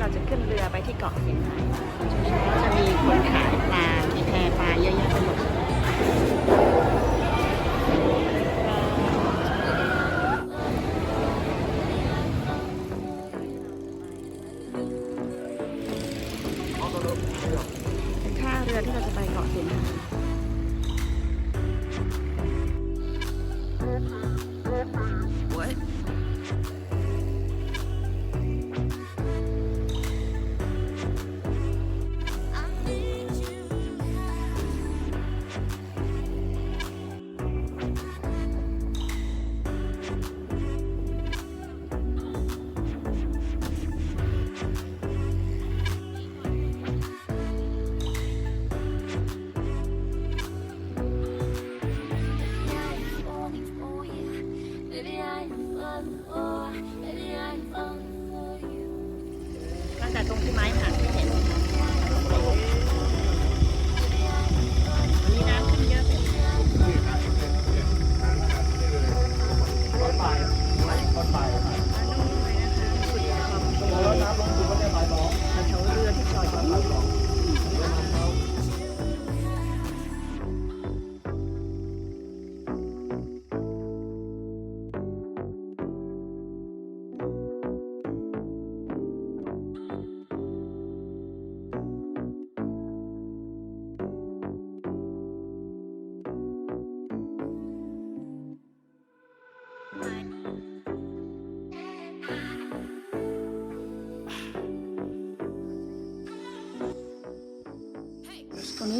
เพื่อที่เราจะขึ้นเรือไปที่เกาะสินไหนจะมีคนขายปลามีแพปลาเยอะแยะไปหมด ไม้หัก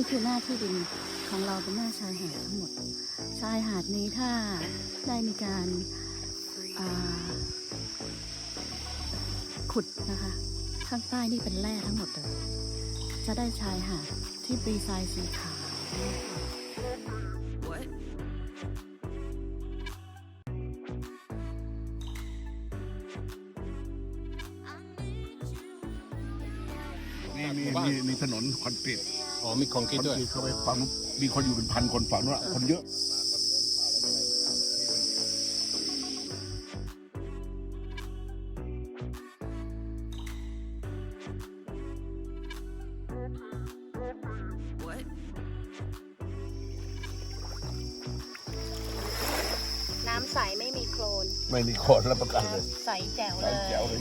นี้คือหน้าที่ดินของเราเป็นหน้าชายหาดทั้งหมด ชายหาดนี้ถ้าได้มีการาขุดนะคะ ข้างใต้นี่เป็นแร่ทั้งหมดเลย จะได้ชายหาดที่ปีทรายสีขาวนี่มีมีมีถนนคอนกรีต อ๋อมีคอนกรีตคอนด้วยกรีตเข้าไปฝั่งนู้นมีคนอยู่เป็นพันคนฝั่งนู้นอะคนเยอะ What? น้ำใสไม่มีโคลน ไม่มีคนรับประกันเลยน้ำใสแจ๋วใส่เลยแจ๋วเลย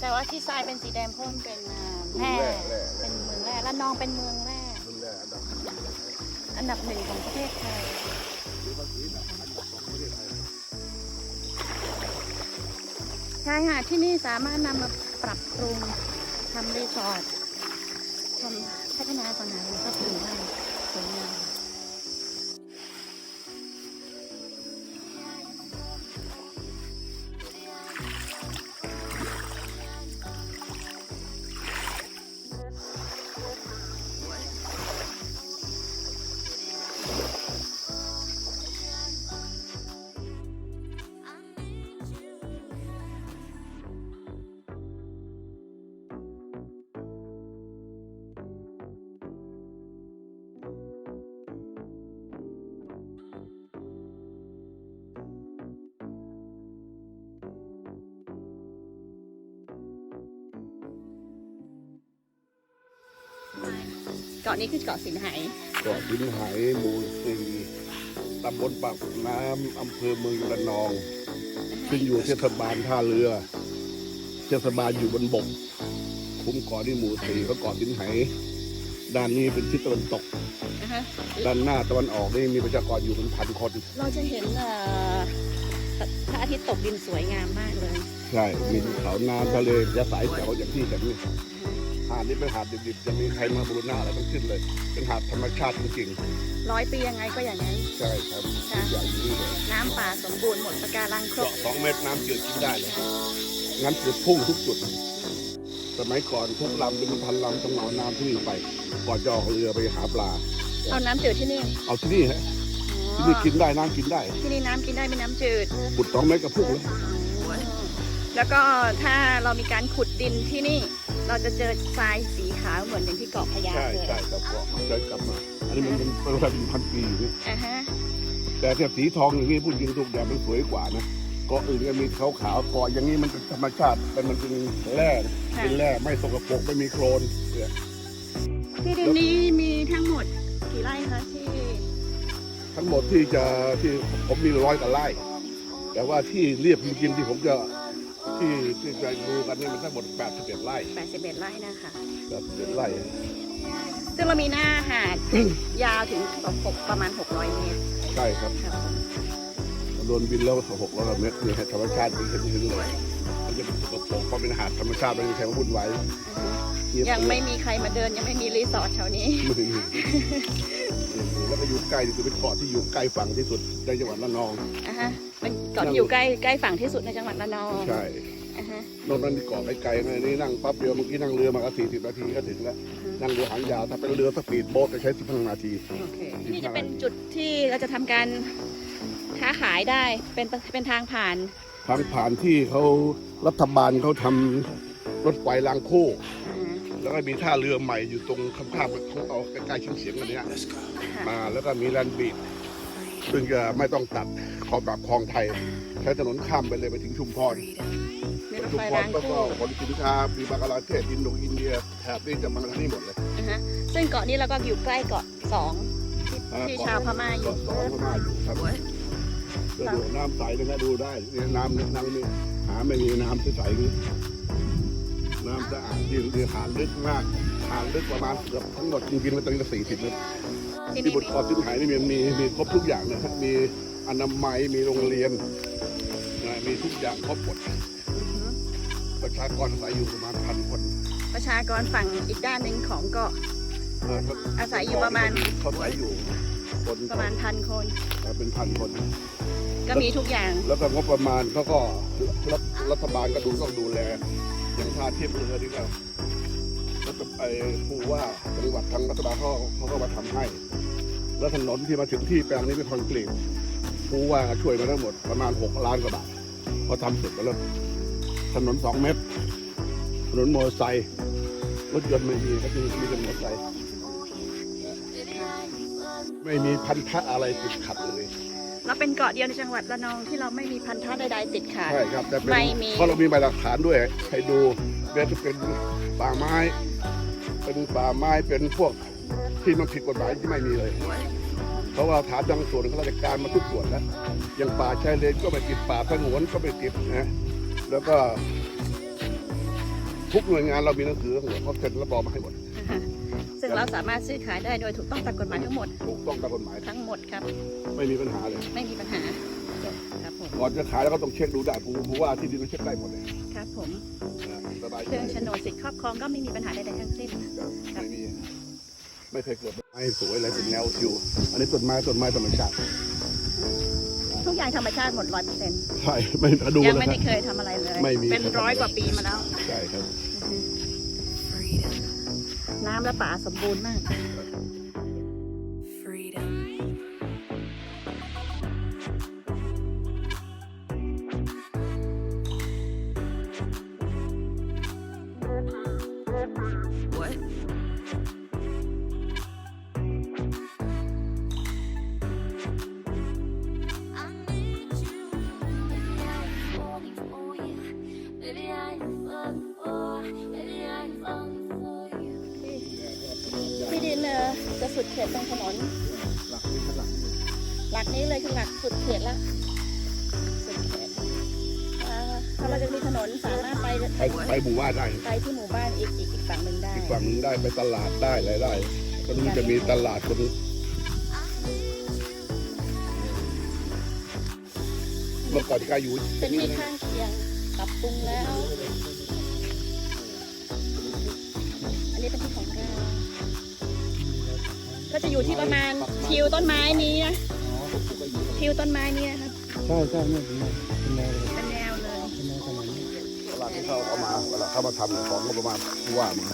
แต่ว่าที่ทรายเป็นสีแดงเพ่นเป็นอ่าแร่แร่แร่เป็นเมืองแร่และนองเป็นเมืองแร่รุ่นแรกอันดับอันดับหนึ่งของประเทศไทยชายหาดที่นี่สามารถนำมาปรับปรุงทำรีสอร์ททำพัฒนาสังหาริมทรัพย์อื่นได้สวยงาม เกาะนี้คือเกาะสินไหเกาะหินหายหมู่สี่ตำบลปากน้ำอำเภอเมืองระนอง ซึ่งอยู่เทศบาลท่าเรือ เทศบาลอยู่บนบก คุ้มเกาะที่หมู่สี่ก็เกาะหินหายด้านนี้เป็นทิศตะวันตกนะคะด้านหน้าตะวันออกนี่มีประชากรอยู่เป็นพันคน เราจะเห็นเอ่อพระอาทิตย์ตกดินสวยงามมากเลย ใช่ มีเขาน้ำทะเลจะสายแจ๋วอย่างที่แบบนี้หาดนี้เป็นหาดดิบๆจะมีใครมาบูรณะอะไรทั้งสิ้นเลย เป็นหาดธรรมชาติจริงร้อยปียังไงก็อย่างนั้น ๆใช่ครับค่ะใหญ่อย่างนี้เลยน้ำป่าสมบูรณ์หมดปะการังครบเจาะสองเมตรน้ำจืดกินได้เลยงั้นจืดพุ่งทุกจุด สมัยก่อนทุกลำเป็นพันลำต้องเอาน้ำที่นี่ไป ก่อนจะออกเรือไปหาปลา เอาน้ำจืดที่นี่เอาที่นี่ฮะอ๋อที่นี่กินได้น้ำกินได้ ที่นี่น้ำกินได้เป็นน้ำจืด บุดสองเมตรกับพวกเลยแล้วก็ถ้าเรามีการขุดดินที่นี่ เราจะเจอทรายสีขาวเหมือนอย่างที่เกาะพะยาใช่เลยใช่ครับก็ใช้กลับมาอันนี้มันเป็นประมาณพันปีอยู่นี่อ่าฮะแต่ถ้าสีทองอย่างนี้พูดจริงถูกแดดมันสวยกว่านะเกาะอื่นก็มีขาวขาวๆเกาะอย่างนี้มันเป็นธรรมชาติแต่มันเป็นแร่เป็นแร่ไม่สกปรกไม่มีโคลนเนี่ยที่ดินนี้มีทั้งหมดกี่ไร่คะที่ทั้งหมดที่จะที่ผมมีร้อยกว่าไร่ แต่ว่าที่เรียบจริงๆที่ผมจะ ที่ที่จะดูกันนี่มันทั้งหมด 81 ไร่81 ไร่นะคะ81ไร่ซึ่งเรามีหน้าหาด ยาวถึงหกประมาณ 600 เมตร ใช่ครับครับผมโดนบินแล้วหกร้อยเมตรนี่ธรรมชาติที่เห็นเห็นเลยมันจะเป็นสกปรกเพราะเป็นอาหารธรรมชาติไม่มีใครมาวุ่นวายเงีบยังไม่มีใครมาเดินยังไม่มีรีสอร์ทแถวนี้ไม่มี แล้วก็อยู่ใกล้นี่คือเป็นเกาะที่อยู่ใกล้ฝั่งที่สุดในจังหวัดระนอง อ่าฮะเป็นเกาะที่อยู่ใกล้ใกล้ฝั่งที่สุดในจังหวัดระนองใช่อ่าฮะนอกนั้นเกาะไกลๆนะนี่นั่งปั๊บเดียวเมื่อกี้นั่งเรือมาก็สี่สิบนาทีก็ถึงแล้วนั่งเรือหางยาวถ้าเป็นเรือสปีดโบ๊ทจะใช้สิบห้านาทีโอเคนี่จะเป็นจุดที่เราจะทำการค้าขายได้เป็นเป็นทางผ่าน ทางผ่านที่เขารัฐบาลเขาทำรถไฟรางคู่อ่า แล้วก็มีท่าเรือใหม่อยู่ตรงข้างๆของเอาใกล้ๆชิ้นเสียงกันเนี้ยมาแล้วก็มีแลนด์บีดซึ่งจะไม่ต้องตัดขอบแบบคลองไทย ใช้ถนนข้ามไปเลยไปถึงชุมพรมีรถชุมไฟพรรางแล้วก็คู่ขนสินค้ามีบังกลาเทศอินโดอินเดียแถบนี้จะมาทางนี้หมดเลยอ่าฮะซึ่งเกาะนี้เราก็อยู่ใกล้เกาะสองที่อ่ที่ชาวพม่าอยู่เกาะสองพม่าอยู่ครับ What? ก็ดูน้ำใสเลยนะดูได้เนี่ยน้ำน้ำนี่หาไม่มีน้ำใสๆอย่าง นี้น้ำสะอาดที่ที่หาดลึกมากหาดลึกประมาณเกือบทั้งหมดจริงๆแล้วตอนนี้ก็สี่สิบเมตรที่ที่นี่บนเกาะสินหายนี่มีมีมีครบทุกอย่างนะครับมีอนามัยมีโรงเรียนนะมีทุกอย่างครบหมดอือฮึประชากรอาศัยอยู่ประมาณพันคนประชากรฝั่งอีกด้านหนึ่งของเกาะเอ่ออาศัยอยู่ประมาณเขาอาศัยอยู่คนประมาณพันคนเอ่อเป็นพันคน ก็มีทุกอย่าง แล้วก็งบประมาณเขาก็รัฐรัฐบาลก็ดูต้องดูแล อย่างท่าเทียบเรือนี่ก็รัฐไอ้ผู้ว่าจังหวัดทางรัฐบาลเขาเขาก็มาทำให้ แล้วถนนที่มาถึงที่แปลงนี้เป็นคอนกรีตผู้ว่าช่วยมาทั้งหมดประมาณหกล้านกว่าบาทพอทำเสร็จไปแล้วถนนสองเมตร ถนนมอเตอร์ไซค์รถยนต์ไม่มีก็คือมีแต่มอเตอร์ไซค์ไม่มีพันธะอะไรติดขัดเลย เราเป็นเกาะเดียวในจังหวัดระนองที่เราไม่มีพันธะใดๆติดขาด ใช่ครับแต่เป็นไม่มี เพราะเรามีใบหลักฐานด้วยให้ดูเป็นเป็นป่าไม้ เป็นป่าไม้เป็นพวกที่มันผิดกฎหมายที่ไม่มีเลย เพราะว่าฐานบางส่วนข้าราชการมาทุกส่วนแล้วอย่างป่าชายเลนก็ไม่ติดป่าสงวนก็ไม่ติดนะแล้วก็ ทุกหน่วยงานเรามีหนังสือทั้งหมดเขาเซ็นรับรองมาให้หมด ซึ่งเราสามารถซื้อขายได้โดยถูกต้องตามกฎหมายทั้งหมด ถูกต้องตามกฎหมายทั้งหมดครับ ไม่มีปัญหาเลย ไม่มีปัญหาครับผมก่อนจะขายแล้วก็ต้องเช็คดูได้ผู้ผู้ว่าที่ดินเราเช็คได้หมดเลยครับผมนะสบายเคใจรื่องโฉนดสิทธิ์ครอบครองก็ไม่มีปัญหาใดๆทั้งสิ้นไม่มีไม่เคยเกิดไม้สวยอะไรเป็นแนวทิวอันนี้ต้นไม้ต้นไม้ธรรมชาติทุกอย่างธรรมชาติหมดร้อยเปอร์เซ็นต์ใช่ไม่ดูยังนะไม่คได้รับเคยทำอะไรเลยไม่มีเป็นร้อยกว่าปีมาแล้ว ใช่ครับ Freedom. น้ำและป่าสมบูรณ์มาก สุดเขตตรงถนนหลักนี้เลยคือหลักสุดเขตละสุดเขตอ่าถ้าเราจะมีถนนสามารถไปไปไปหมู่บ้านได้ ไปที่หมู่บ้านอีกอีกอีกฝั่งหนึ่งได้ อีกฝั่งหนึงได้ไปตลาดได้อะไรได้ตรงนี้จะมีตลาดคนเมื่อก่อนที่กายอยู่ เป็นที่ข้างเคียงปรับปรุงแล้ว จะอยู่ที่ประมาณทิวต้นไม้นี้นะทิวต้นไม้นี้นะครับใช่ใช่เนี่ยเป็นแนวเป็นแนวเลยเป็นแนวเลยเป็นแนวขนาดนี้ตลาที่เขาเอามาเวลาเขามาทำของก็ประมาณผู้ว่ามา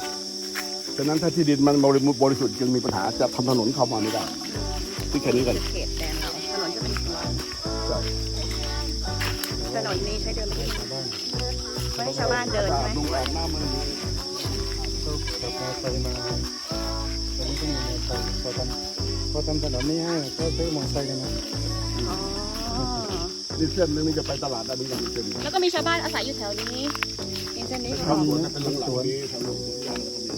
ฉะนั้นถ้าที่ดินมันบริบริสุทธิ์จึงมีปัญหาจะทำถนนเข้ามาไม่ได้ที่แค่นี้กันเขตแดนเราถนนใช่ถนนนี้ใช้เดินที่ชาวบ้านไม่ให้ชาวบ้านเดินใช่ไหม ดูอาบน้ำมันเขาขับมอเตอร์ไซค์มาตอนนี้ก็มีมอเตอร์ไซค์เขาทำเขาทำถนนนี้ให้ก็ซื้อมอเตอร์ไซค์กันนะอ๋อ นี่เส้นนึงนี่จะไปตลาดได้เหมือนกันเส้นนี้แล้วก็มีชาวบ้านอาศัยอยู่แถวนี้นี่เส้นนี้เป็นก็ทำสวนนะเป็นหลังๆนี้ทำสวนยางแล้วก็มี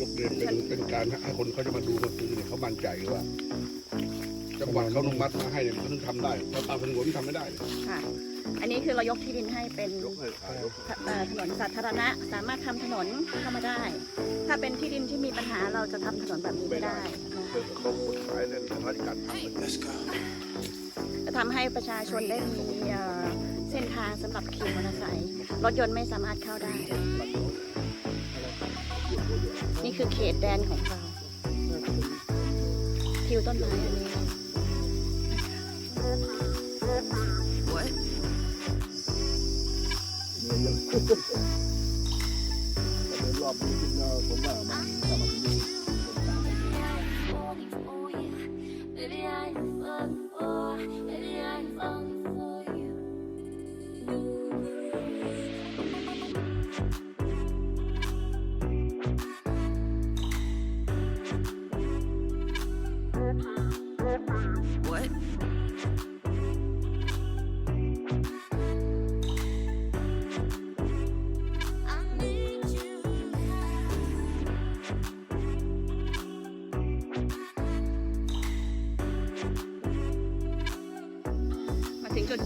ยกเดินเป็นเป็นการให้คนเขาจะมาดูมาซื้อเนี่ยเขามั่นใจว่า จังหวัดเขาอนุมัติมาให้เนี่ยมันถึงทำได้ถ้าตามถนนทำไม่ได้เลยค่ะ อันนี้คือเรายกที่ดินให้เป็นยกให้ขายยกเอ่อถนนสาธารณะ สามารถทำถนนเข้ามาได้ ถ้าเป็นที่ดินที่มีปัญหาเราจะทำถนนแบบนี้ไม่ได้นะเพื่อเขากฎหมายเนี่ยทางราชการทำเลยจะทำให้ประชาชนได้มีเอ่อเส้นทางสำหรับขี่มอเตอร์ไซค์รถยนต์ไม่สามารถเข้าได้ นี่คือเขตแดนของเราทิวต้นไม้อันนี้ What? เดินรอบนี้คิ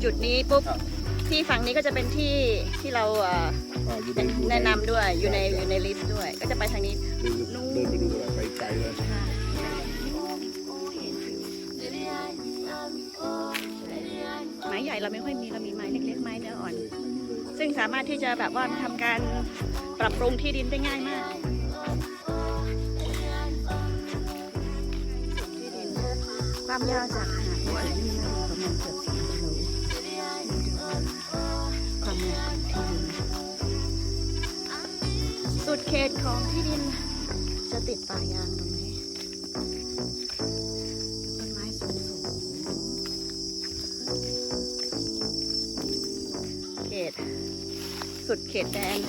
จุดจุดๆนี้ปุ๊บที่ฝั่งนี้ก็จะเป็นที่ที่เราเอ่ออ่าอยู่ในอยู่ใแนะนำด้วยอยู่ในอยู่ในลิสต์ด้วย ก็จะไปทางนี้ เดินเดินไปดูอะไรไปไกลเลยค่ะ Baby, I'm falling for, baby, I'm ไม้ใหญ่เราไม่ค่อยมีเรามีไม้เล็กๆไม้เนื้ออ่อน ซึ่งสามารถที่จะแบบว่าทำการปรับปรุงที่ดินได้ง่ายมากที่ดินความยาวจากหาดไปถึงนี่นะประมาณเกือบสี่กิโลความ เขตของที่ดินจะติดป่ายางตรงนี้ต้นไม้สูงสูงเขต สุดเขตแดน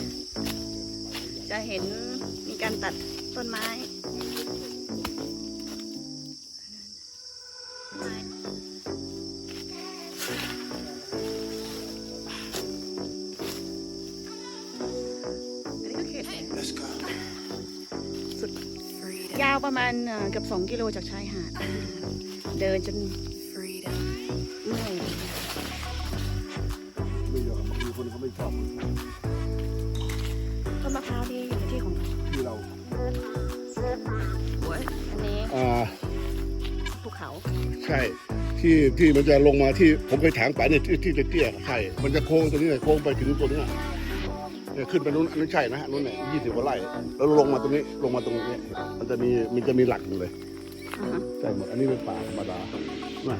จะเห็นมีการตัดต้นไม้ ยาวประมาณเอ่อเกือบสองกิโลจากชายหาด เดินจน Freedom. เมื่อยไม่ยอมบางทีคนเขาไม่ชอบต้นมะพร้าวนี่อยู่ในที่ของเราที่เรา What? อันนี้อ่าภูเขา ใช่ที่ที่มันจะลงมาที่ผมไปถางไปเนี่ยที่ที่เตี้ยๆใช่มันจะโค้งตัวนี้เลยโค้งไปถึงตัวเนี้ย เนี่ยขึ้นไปนู้นอันนั้นใช่นะฮะนู้นเนี่ยยี่สิบกว่าไร่แล้วลงมาตรงนี้ลงมาตรงนี้มันจะมีมันจะมีหลักอยู่เลยอ่าฮะใช่หมดอันนี้เป็นป่าธรรมดาน่ะ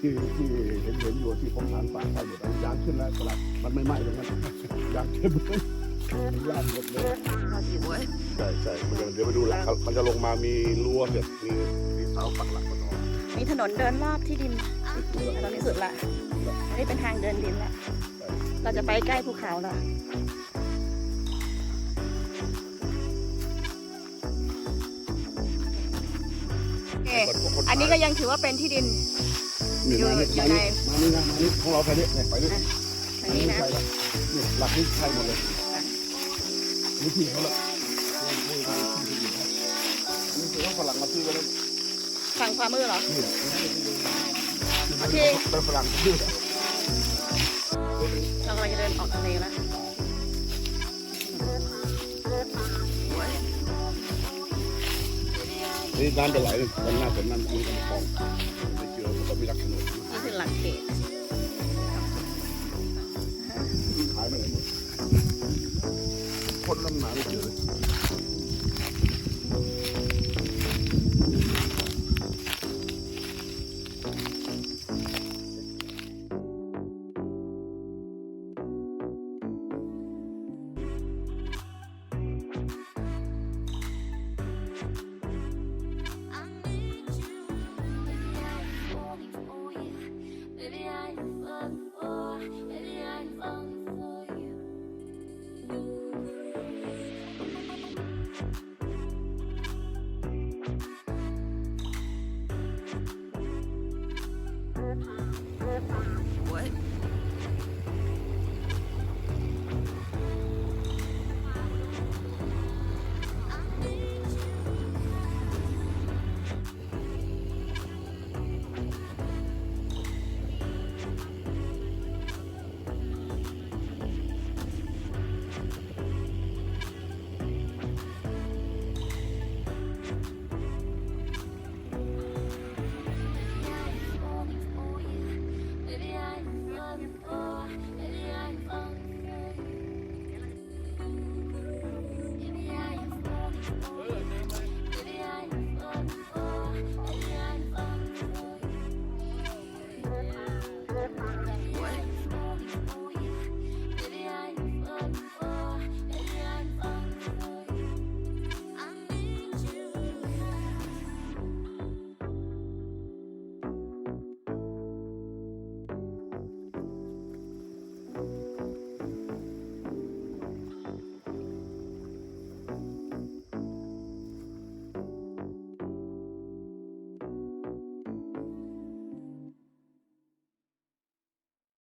ที่ที่เห็นเห็นอยู่ที่ผมทางป่าใช่หมดอันนี้ยางขึ้นแล้วสลับมันไม่ไหม้ตรงนั้นยางเข้มเลยยางหมดเลยเราจะอยู่ What? ใช่ใช่มันจะเดี๋ยวไปดูหลักเขามันจะลงมามีรั้วเสร็จมีมีเสาปักหลักมันออกมีถนนเดินรอบที่ดินแต่ตอนนี้สุดละอันนี้เป็นทางเดินดินละเราจะไปใกล้ภูเขาละ เค อันนี้ก็ยังถือว่าเป็นที่ดิน นี่มานี่อยู่มาในนี่มานี่นะมานี่ของเราไปนี่ไปนี่ทางนี้นะใช่แล้วนี่หลักนี้ใช่หมดเลยนี่ที่เขาละนี่นี่ที่ที่อยู่นะนี่คือว่าฝรั่งมาซื้อไปแล้วฝั่งขวามือเหรอ นี่โอเค เป็นฝรั่งซื้อ เรากำลังจะเดินออกทะเลแล้ว นี่น้ำจะไหลมันน่าจะนั่นมันเป็นคลองไม่เจอมันก็มีหลักถนนนี่คือหลักเขตขายไปไหนหมดคนลำหนาไม่เจอ